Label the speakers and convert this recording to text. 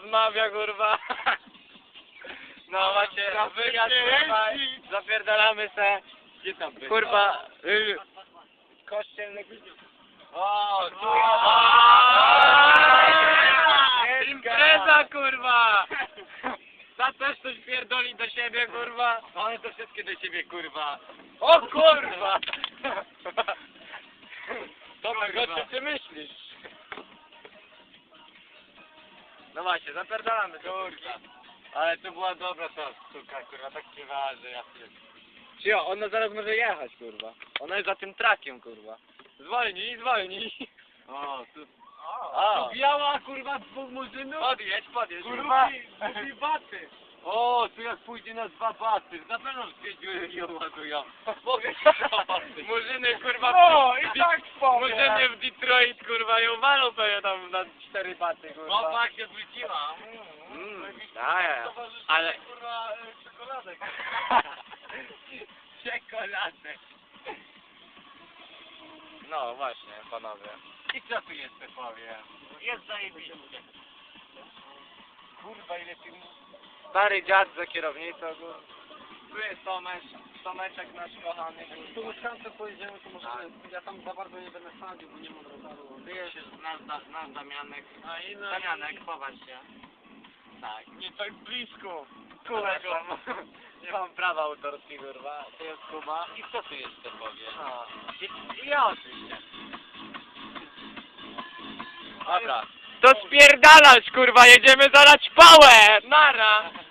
Speaker 1: rozmawia, kurwa. No właśnie, wyjazd, kurwa, zapierdalamy se.
Speaker 2: Gdzie tam byś?
Speaker 1: Kurwa, y, kościelny O, tu Impreza, kurwa! Ta też coś pierdoli do siebie, kurwa.
Speaker 2: One to wszystkie do ciebie, kurwa.
Speaker 1: O kurwa!
Speaker 2: Dobra, gościu, ty myślisz?
Speaker 1: No właśnie, zapierdalamy to,
Speaker 2: Kurwa. Ale to była dobra ta sztuka, kurwa, tak śpiewała, że ja pierdolę.
Speaker 1: Cio, ona zaraz może jechać, kurwa. Ona jest za tym trakiem, kurwa. Zwolnij, zwolnij.
Speaker 2: O, tu...
Speaker 1: A.
Speaker 2: Tu biała, kurwa, dwóch murzynów?
Speaker 1: Podjedź, podjedź.
Speaker 2: Kurwa, mówi baty. O, tu jak pójdzie na dwa baty, na pewno dwie dziury ją ładują. Mogę zobaczyć.
Speaker 1: Murzyny, kurwa,
Speaker 2: No,
Speaker 1: w-
Speaker 2: i
Speaker 1: w-
Speaker 2: tak powiem.
Speaker 1: Murzyny w Detroit, pewnie tam na cztery baty, kurwa.
Speaker 2: Opa się wróciła.
Speaker 1: Mm, a, ja, ja. Ale...
Speaker 2: kurwa, e, czekoladek. Czekoladek.
Speaker 1: No właśnie, panowie.
Speaker 2: I co tu jeszcze powiem? Jest zajebiście. Kurwa, ile ty...
Speaker 1: Stary dziad za kierownicą, kurwa. Tu jest Tomesz, Tomeczek nasz kochany,
Speaker 3: Tu
Speaker 1: kurwa.
Speaker 3: mieszkańcy pojedziemy, to może ja tam za bardzo nie będę sadził, bo nie mam roweru.
Speaker 1: Tu jest nasz, Da- nasz Damianek.
Speaker 2: A i
Speaker 1: Damianek, popatrz się. Tak.
Speaker 2: Nie tak blisko.
Speaker 1: Kulego. Nie mam prawa autorskiego, kurwa. To jest Kuba.
Speaker 2: I co tu jeszcze powiem?
Speaker 1: No. I, i ja oczywiście. Dobra. To spierdalać, kurwa, jedziemy zalać pałę! Nara!